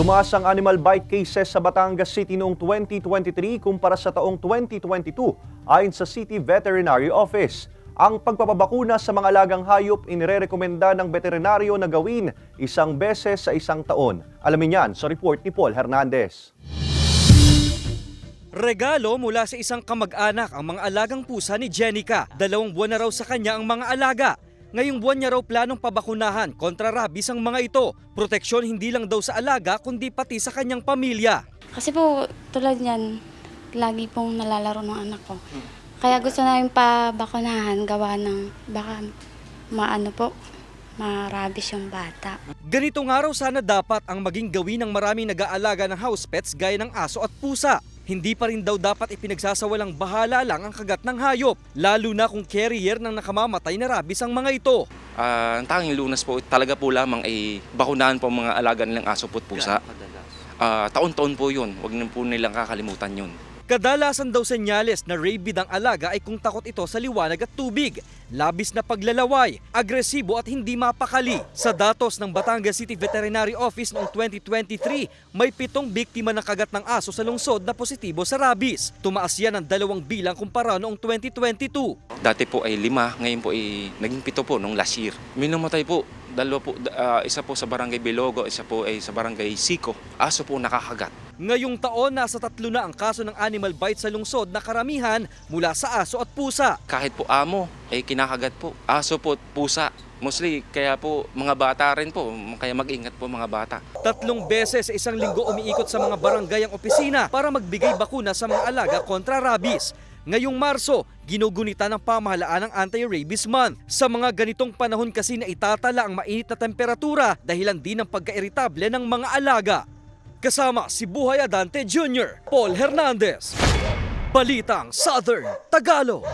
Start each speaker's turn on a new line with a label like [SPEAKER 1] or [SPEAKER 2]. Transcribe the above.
[SPEAKER 1] Tumaas ang animal bite cases sa Batangas City noong 2023 kumpara sa taong 2022 ayon sa City Veterinary Office. Ang pagpapabakuna sa mga alagang hayop inirekomenda ng veterinaryo na gawin isang beses sa isang taon. Alamin yan sa report ni Paul Hernandez.
[SPEAKER 2] Regalo mula sa isang kamag-anak ang mga alagang pusa ni Jenica. Dalawang buwan na raw sa kanya ang mga alaga. Ngayong buwan niya raw planong pabakunahan kontra rabies ang mga ito. Proteksyon hindi lang daw sa alaga kundi pati sa kanyang pamilya.
[SPEAKER 3] Kasi po, tulad niyan, lagi pong nalalaro ng anak ko. Kaya gusto namin pabakunahan, gawa ng baka maano po, marabis yung bata.
[SPEAKER 2] Ganito nga raw sana dapat ang maging gawin ng maraming nag-aalaga ng house pets gaya ng aso at pusa. Hindi pa rin daw dapat ipinagsasawalang bahala lang ang kagat ng hayop, lalo na kung carrier ng nakamamatay na rabies ang mga ito.
[SPEAKER 4] Ah, ang tanging lunas po talaga po lamang ay bakunahan po ang mga alaga nilang aso po at pusa. Ah, taon-taon po yun. Huwag na po nilang kakalimutan yun.
[SPEAKER 2] Kadalasan daw senyales na rabid ang alaga ay kung takot ito sa liwanag at tubig, labis na paglalaway, agresibo at hindi mapakali. Sa datos ng Batangas City Veterinary Office noong 2023, may pitong biktima ng kagat ng aso sa lungsod na positibo sa rabies. Tumaas yan ng dalawang bilang kumpara noong 2022.
[SPEAKER 4] Dati po ay lima, ngayon po ay naging pito po nung last year. Minamatay po, dalawa po, ah, isa po sa barangay Bilogo, isa po ay sa barangay Sico. Aso po nakakagat.
[SPEAKER 2] Ngayong taon, nasa tatlo na ang kaso ng animal bite sa lungsod na karamihan mula sa aso at pusa.
[SPEAKER 4] Kahit po amo, ay kinakagat po. Aso po at pusa. Mostly, kaya po mga bata rin po, kaya mag-ingat po mga bata.
[SPEAKER 2] Tatlong beses sa isang linggo umiikot sa mga barangay ang opisina para magbigay bakuna sa mga alaga kontra rabies. Ngayong Marso, ginugunita ng pamahalaan ang Anti-Rabies Month. Sa mga ganitong panahon kasi na itatala ang mainit na temperatura dahilan din ng pagka-irritable ng mga alaga. Kasama si Buhay Adante Jr., Paul Hernandez. Balitang Southern Tagalog.